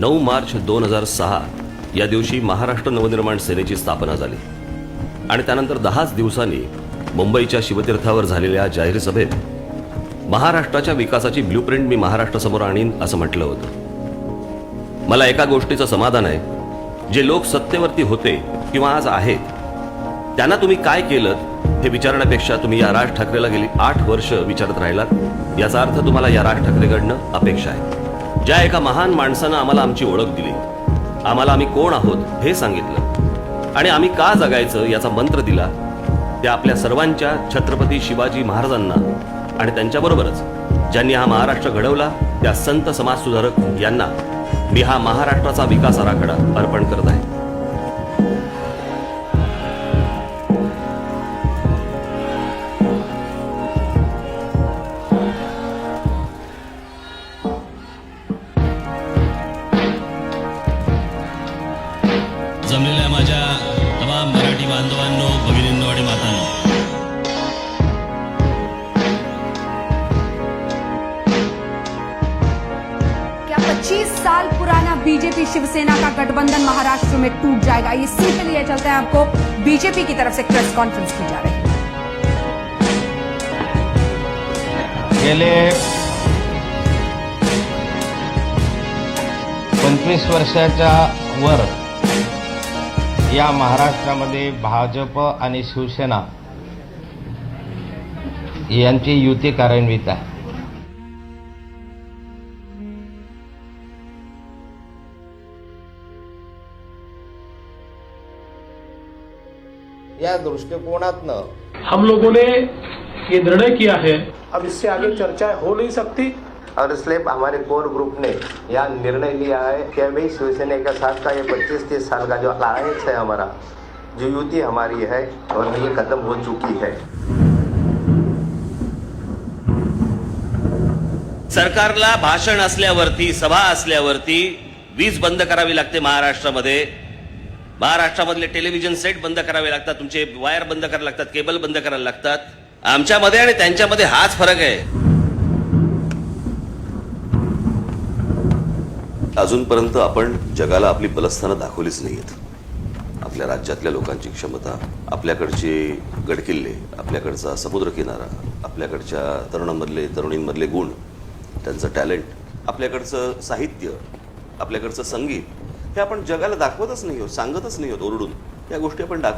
नऊ मार्च दोन हजार सहा या दिवशी महाराष्ट्र नवनिर्माण सेनेची स्थापना झाली. आणि त्यानंतर दहाच दिवसांनी मुंबईच्या शिवतीर्थावर झालेल्या जाहीर सभेत महाराष्ट्राच्या विकासाची ब्ल्यूप्रिंट मी महाराष्ट्रासमोर आणीन असं म्हटलं होतं. मला एका गोष्टीचं समाधान आहे. जे लोक सत्तेवरती होते किंवा आज आहेत त्यांना तुम्ही काय केलं हे विचारण्यापेक्षा तुम्ही या राज ठाकरेला गेली आठ वर्ष विचारत राहिलात. याचा अर्थ तुम्हाला या राज ठाकरेकडनं अपेक्षा आहे. ज्या एका महान माणसानं आम्हाला आमची ओळख दिली आम्हाला आम्ही कोण आहोत हे सांगितलं. आणि आम्ही का जगायचं याचा मंत्र दिला त्या आपल्या सर्वांच्या छत्रपती शिवाजी महाराजांना आणि त्यांच्याबरोबरच ज्यांनी हा महाराष्ट्र घडवला त्या संत समाजसुधारक यांना मी हा महाराष्ट्राचा विकास आराखडा अर्पण करत आहे. जमलेल्या माझ्या तमाम मराठी बांधवांनो भगिनींनो आणि मातांनो. क्या 25 साल पुराना बीजेपी शिवसेना का गठबंधन महाराष्ट्र में टूट जाएगा? इसी के लिए चलते हैं आपको। बीजेपी की तरफ से प्रेस कॉन्फ्रेंस की जा रही है। गेले पंचवीस वर्षाच्या वर या महाराष्ट्रामध्ये भाजप आणि शिवसेना यांची युती कार्यान्वित आहे. या दृष्टिकोनातनं हम लोगों ने ये निर्णय किया है। अब इससे आगे चर्चा हो नहीं सकती। और इसलिए हमारे कोर ग्रुप ने यह निर्णय लिया है कि भाई शिवसेना के साथ का ये पच्चीस तीस साल का जो अलायंस है हमारा जो युति हमारी है और ये खत्म हो चुकी है। सरकारला भाषण असल्यावरती सभा असल्यावरती वीज बंद करावी लागते महाराष्ट्रामध्ये. महाराष्ट्रामधले टेलिव्हिजन सेट बंद करावे लागतात तुमचे वायर बंद करायला लागतात केबल बंद करायला लागतात. आमच्यामध्ये आणि त्यांच्यामध्ये हाच फरक आहे. अजूनपर्यंत आपण जगाला आपली बलस्थानं दाखवलीच नाहीत आपल्या राज्यातल्या लोकांची क्षमता आपल्याकडचे गडकिल्ले आपल्याकडचा समुद्रकिनारा आपल्याकडच्या तरुणांमधले तरुणींमधले गुण त्यांचं टॅलेंट आपल्याकडचं साहित्य आपल्याकडचं संगीत हे आपण जगाला दाखवतच नाही आहोत सांगतच नाही आहोत ओरडून. या गोष्टी आपण दाखवत